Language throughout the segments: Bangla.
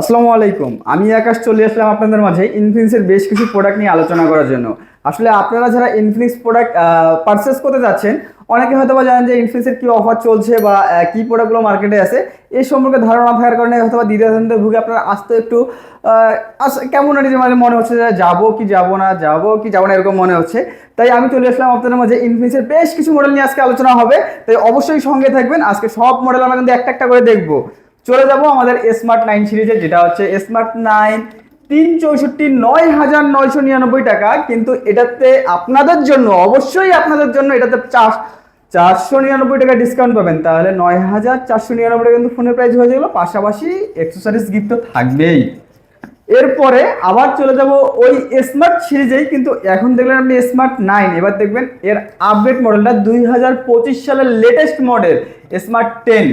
আসসালামু আলাইকুম। আমি আকাশ চলে আসলাম আপনাদের মাঝে ইনফিনিক্সের বেশ কিছু প্রোডাক্ট নিয়ে আলোচনা করার জন্য। আসলে আপনারা যারা ইনফিনিক্স প্রোডাক্ট পারচেস করতে যাচ্ছেন, অনেকে হয়তো বা জানেন যে ইনফিনিক্সের কী অফার চলছে বা কী প্রোডাক্টগুলো মার্কেটে আছে। এই সম্পর্কে ধারণা থাকার কারণে হয়তো বা দ্বিধাদ্বন্দ্বে ভুগে আপনারা আসতে একটু কেমন যে মানে মনে হচ্ছে যে যাব কি যাব না, যাব কি যাব না এরকম মনে হচ্ছে। তাই আমি চলে আসলাম আপনাদের মাঝে ইনফিনিক্সের বেশ কিছু মডেল নিয়ে আজকে আলোচনা হবে। তাই অবশ্যই সঙ্গে থাকবেন। আজকে সব মডেল আমরা কিন্তু একটা একটা করে দেখব। চলে যাব আমাদের স্মার্ট নাইন সিরিজে যেটা হচ্ছে স্মার্ট নাইন তিন চৌষট্টি নয় হাজার নয়শো নিরানব্বই টাকা। কিন্তু এটাতে আপনাদের জন্য, অবশ্যই আপনাদের জন্য এটাতে চার, চারশো নিরানব্বই টাকা ডিসকাউন্ট পাবেন। তাহলে নয় হাজার চারশো নিরানব্বই টাকা কিন্তু ফোনের প্রাইস হয়ে যাবে পাশাপাশি এক্সেসরিজ গিফট তো থাকবেই। এরপরে আবার চলে যাব ওই স্মার্ট সিরিজেই কিন্তু এখন দেখলেন আপনি স্মার্ট নাইন এবার দেখবেন এর আপডেট মডেলটা দুই হাজার পঁচিশ সালের latest model smart ten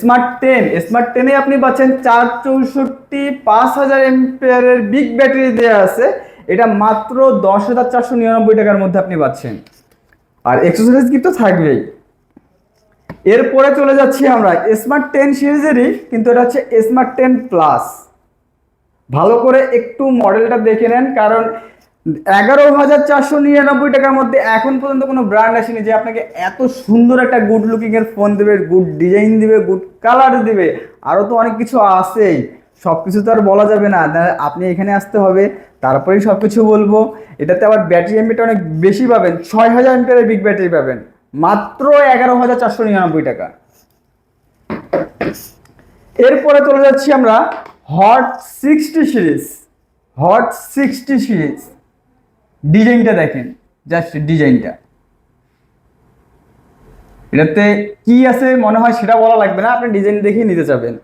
smart ten, smart টেনে আপনি পাচ্ছেন চার চৌষট্টি, পাঁচ হাজার এমপিয়ারের বিগ ব্যাটারি দেওয়া আছে। এটা মাত্র দশ হাজার চারশো নিরানব্বই টাকার মধ্যে আপনি পাচ্ছেন। আর এক্সারসাইজ কিন্তু থাকবেই। এরপরে চলে যাচ্ছি আমরা স্মার্ট টেন সিরিজেরই, কিন্তু এটা হচ্ছে স্মার্ট টেন প্লাস। ভালো করে একটু মডেলটা দেখে নেন, কারণ এগারো হাজার চারশো নিরানব্বই টাকার মধ্যে এখন পর্যন্ত কোনো ব্র্যান্ড আসেনি যে আপনাকে এত সুন্দর একটা গুড লুকিং এর ফোন দেবে গুড ডিজাইন দিবে গুড কালার দিবে। আরও তো অনেক কিছু আছেই। সব কিছু তো আর বলা যাবে না। আপনি এখানে আসতে হবে, তারপরেই সব কিছু বলব। এটাতে আবার ব্যাটারি এমপিটা অনেক বেশি পাবেন, ছয় হাজার এমপিয়ারের বিগ ব্যাটারি পাবেন। মাত্র এগারো হাজার চারশো নিরানব্বই টাকা। এরপরে চলে যাচ্ছি আমরা hot sixty series hot sixty series ডিজাইনটা দেখেন জাস্ট ডিজাইনটা। এটাতে কি আছে মনে হয় সেটা বলা লাগবে না, আপনি ডিজাইন দেখেই নিতে যাবেন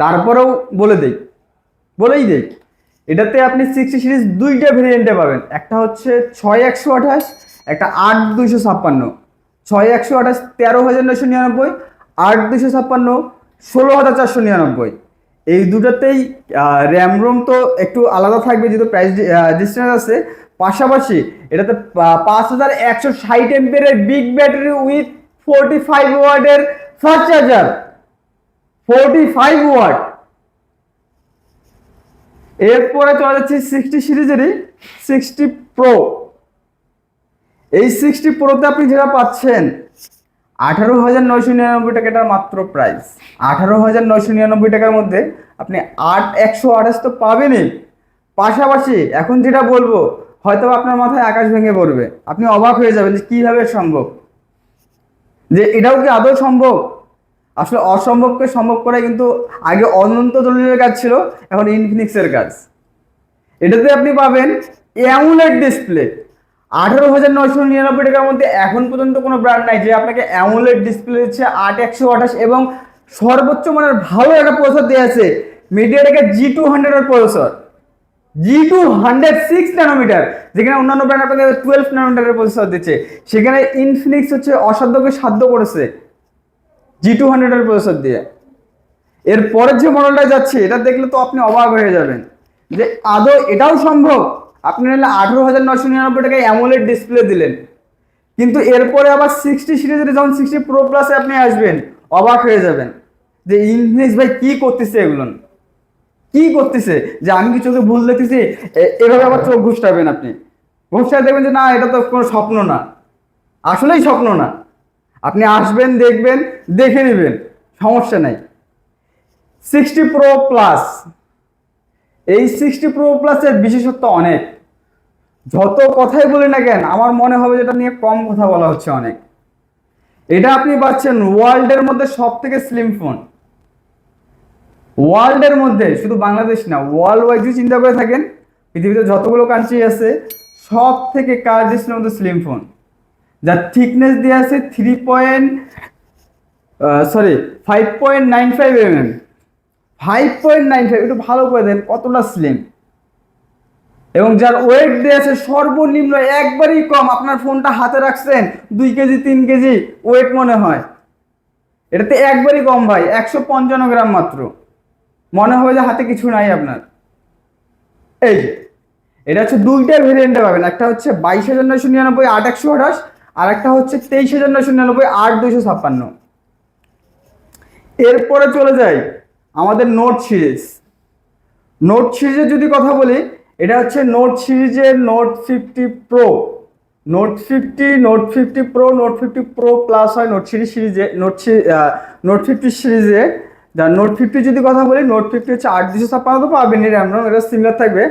তারপরেও বলে দেই, বলেই দেই, এটাতে আপনি সিক্সটি সিরিজ দুইটা ভেরিয়েন্টে পাবেন। একটা হচ্ছে ছয় একশো আঠাশ, একটা আট দুইশো ছাপ্পান্ন। ছয় একশো আঠাশ তেরো হাজার নয়শো নিরানব্বই, আট দুইশো ছাপ্পান্ন, ষোলো হাজার চারশো নিরানব্বই। এই দুটোতেই র্যাম রোম তো একটু আলাদা থাকবে যেহেতু প্রাইস ডিস্টেন্স আছে। পাশাপাশি এটাতে পাঁচ হাজার একশো ষাট এমপিয়ারের big battery with forty five ওয়ার্ডের fast charger forty five watt এরপরে চলে যাচ্ছে সিক্সটি সিরিজেরই সিক্সটি প্রো এই সিক্সটি প্রোতে আপনি যেটা পাচ্ছেন আঠারো হাজার নয়শো নিরানব্বই টাকাটার মাত্র প্রাইস আঠারো হাজার নয়শো নিরানব্বই টাকার মধ্যে আপনি আট একশো আঠাশ তো পাবেনই। পাশাপাশি এখন যেটা বলব হয়তো আপনার মাথায় আকাশ ভেঙে পড়বে। আপনি অবাক হয়ে যাবেন যে কীভাবে সম্ভব। যে এটাও কি আদৌ সম্ভব? আসলে অসম্ভবকে সম্ভব করে কিন্তু আগে অনন্ত দলিলের কাজ ছিল, এখন ইনফিনিক্সের কাজ। এটাতে আপনি পাবেন অ্যামুলেট ডিসপ্লে আঠারো হাজার নয়শো নিরানব্বই টাকার মধ্যে এখন পর্যন্ত কোনো ব্র্যান্ড নাই যে আপনাকে অ্যামুলেট ডিসপ্লে দিচ্ছে আট, একশো, আঠাশ এবং সর্বোচ্চ মানের ভালো একটা প্রসেসর দেওয়া আছে মিডিয়াটেকের জি টু হান্ড্রেডের processor G two hundred six nanometre যেখানে অন্যান্য ব্র্যান্ড আপনাকে টুয়েলভ ন্যানোমিটারের প্রসেসর দিচ্ছে। সেখানে ইনফিনিক্স হচ্ছে অসাধ্যকে সাধ্য করেছে জি টু হান্ড্রেডের প্রসেসর দিয়ে। এর পরের যে মডেলটা যাচ্ছে, এটা দেখলে তো আপনি অবাক হয়ে যাবেন যে আদৌ এটাও সম্ভব? আপনি নিলে আঠেরো হাজার নশো নিরানব্বই টাকায় অ্যামোলেড ডিসপ্লে দিলেন। কিন্তু এরপরে আবার সিক্সটি সিরিজের যখন সিক্সটি প্রো প্লাসে আপনি আসবেন, অবাক হয়ে যাবেন যে ইনফিনিক্স ভাই কী করতেছে এগুলো? কি করতেছে? যে আমি কি চোখে ভুল দেখতেছি? এভাবে আবার চোখ ঘুষটাবেন আপনি। ঘুষটায় দেখবেন যে, না, এটা তো কোনো স্বপ্ন না। আসলেই স্বপ্ন না। আপনি আসবেন, দেখবেন, দেখে নেবেন, সমস্যা নাই। সিক্সটি প্রো প্লাস এই সিক্সটি প্রো প্লাসের বিশেষত্ব অনেক। যত কথাই বলি না কেন, আমার মনে হবে যেটা নিয়ে কম কথা বলা হচ্ছে অনেক। এটা আপনি পাচ্ছেন ওয়ার্ল্ডের মধ্যে সব থেকে স্লিম ফোন ওয়ার্ল্ডের মধ্যে, শুধু বাংলাদেশ না ওয়ার্ল্ড ওয়াইজ যদি চিন্তা করে থাকেন, পৃথিবীতে যতগুলো কান্ট্রি আছে সব থেকে কার মধ্যে স্লিম ফোন যার থিকনেস দেওয়া আছে three point sorry five point nine five M M five point nine five একটু ভালো করে দেন, কতটা স্লিম এবং যার ওয়েট দেওয়া আছে সর্বনিম্ন একবারই কম, আপনার ফোনটা হাতে রাখছেন, দুই কেজি, তিন কেজি ওয়েট মনে হয়। এটাতে একবারই কম ভাই, একশো পঞ্চান্ন গ্রাম মাত্র। মনে হবে যে হাতে কিছু নাই আপনার। এই যে, এটা হচ্ছে দুইটা ভেরিয়েন্টে পাবেন, একটা হচ্ছে বাইশ হাজার নয়শো নিরানব্বই, আট একশো আঠাশ, আর একটা হচ্ছে তেইশ হাজার নয়শো নিরানব্বই, আট দুইশো ছাপ্পান্ন। এরপরে চলে যাই আমাদের নোট সিরিজ নোট সিরিজের যদি কথা বলি, এটা হচ্ছে নোট সিরিজের note fifty pro note fifty note fifty pro note fifty pro plus হয় নোট সিরিজ সিরিজে নোট নোট ফিফটি সিরিজে যা নোট ফিফটি যদি কথা বলি নোট ফিফটি হচ্ছে আট দুশো ছাপ্পান্ন তো পাবেন র্যাম এটা সিমিলার থাকবে।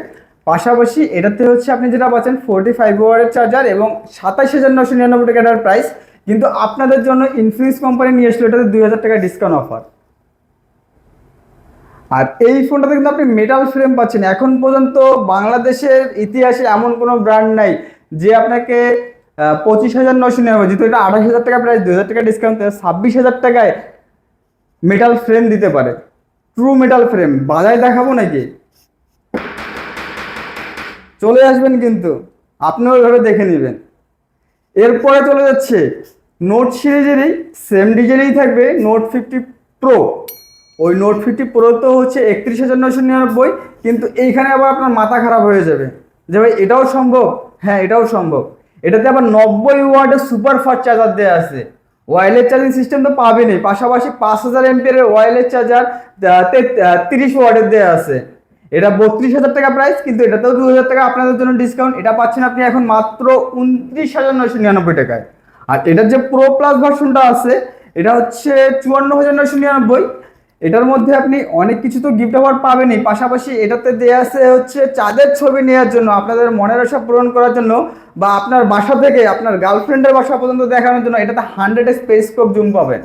পাশাপাশি এটাতে হচ্ছে আপনি যেটা পাচ্ছেন ফোরটি ফাইভ ওয়ারের চার্জার এবং সাতাশ হাজার নশো নিরানব্বই টাকার প্রাইস কিন্তু আপনাদের জন্য ইনফিনিক্স কোম্পানি নিয়ে এসলো এটাতে দুই হাজার টাকা ডিসকাউন্ট অফার আর এই ফোনটাতে কিন্তু আপনি মেটাল ফ্রেম পাচ্ছেন। এখন পর্যন্ত বাংলাদেশের ইতিহাসে এমন কোনো ব্র্যান্ড নাই যে আপনাকে পঁচিশ হাজার নশো নিরানব্বই, যেহেতু এটা আঠাশ হাজার টাকা প্রায় দুই হাজার টাকা ডিসকাউন্ট ছাব্বিশ হাজার টাকায় মেটাল ফ্রেম দিতে পারে। ট্রু মেটাল ফ্রেম বাজায় দেখাবো নাকি? চলে আসবেন কিন্তু, আপনিও এভাবে দেখে নেবেন। এরপরে চলে যাচ্ছে নোট সিরিজেরই সেম ডিজাইনেই থাকবে নোট ফিফটি প্রো ওই নোট ফিফটি প্রো তো হচ্ছে একত্রিশ হাজার নশো নিরানব্বই, কিন্তু এইখানে আবার আপনার মাথা খারাপ হয়ে যাবে। যে ভাই, এটাও সম্ভব? হ্যাঁ এটাও সম্ভব। এটাতে আবার নব্বই ওয়ার্ডের সুপার ফাস্ট চার্জার দেওয়া আছে। ওয়্যারলেস চার্জিং সিস্টেম তো পাবেনই। পাশাপাশি পাঁচ হাজার এমপিয়ারের ওয়্যারলেস চার্জার তিরিশ ওয়ার্ডের দেওয়া আছে। এটা বত্রিশ হাজার টাকা প্রাইস কিন্তু এটাতেও দু হাজার টাকা আপনাদের জন্য ডিসকাউন্ট এটা পাচ্ছেন আপনি এখন মাত্র উনত্রিশ হাজার নয়শো নিরানব্বই টাকায়। আর এটার যে প্রো প্লাস ভার্সনটা আছে, এটা হচ্ছে চুয়ান্ন হাজার নয়শো নিরানব্বই। এটার মধ্যে আপনি অনেক কিছু তো গিফট অফার পাবেনই। পাশাপাশি এটাতে দেওয়া আছে হচ্ছে চাঁদের ছবি নেওয়ার জন্য, আপনাদের মনের আশা পূরণ করার জন্য বা আপনার বাসা থেকে আপনার গার্লফ্রেন্ডের বাসা পর্যন্ত দেখানোর জন্য এটাতে হান্ড্রেড এক্স পেরিস্কোপ জুম পাবেন।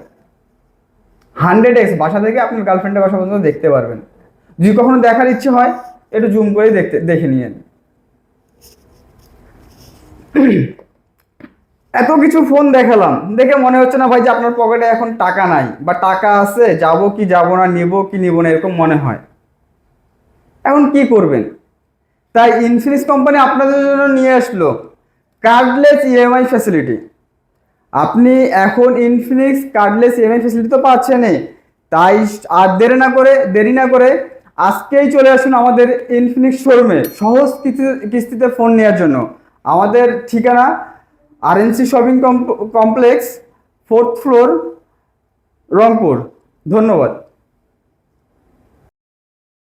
হান্ড্রেড এক্স বাসা থেকে আপনার গার্লফ্রেন্ডের বাসা পর্যন্ত দেখতে পারবেন। যদি কখনো দেখার ইচ্ছে হয়, একটু জুম করে দেখতে দেখে নিয়েন। এত কিছু ফোন দেখালাম। দেখে মনে হচ্ছে না ভাই যে আপনার পকেটে এখন টাকা নাই। বা টাকা আছে, যাব কি যাব না, নিব কি নিব না, এরকম মনে হয়। এখন কি করবেন? তাই ইনফিনিক্স কোম্পানি আপনাদের জন্য নিয়ে আসলো কার্ডলেস ইএমআই ফ্যাসিলিটি আপনি এখন ইনফিনিক্স কার্ডলেস ইএমআই ফ্যাসিলিটি তো পাচ্ছেনই। তাই আর দেরি না করে, দেরি না করে আজকেই চলে আসুন আমাদের ইনফিনিক্স শোরুমে সহজ কিস্তিতে ফোন নেওয়ার জন্য। আমাদের ঠিকানা RNC shopping complex fourth floor Rangpur ধন্যবাদ।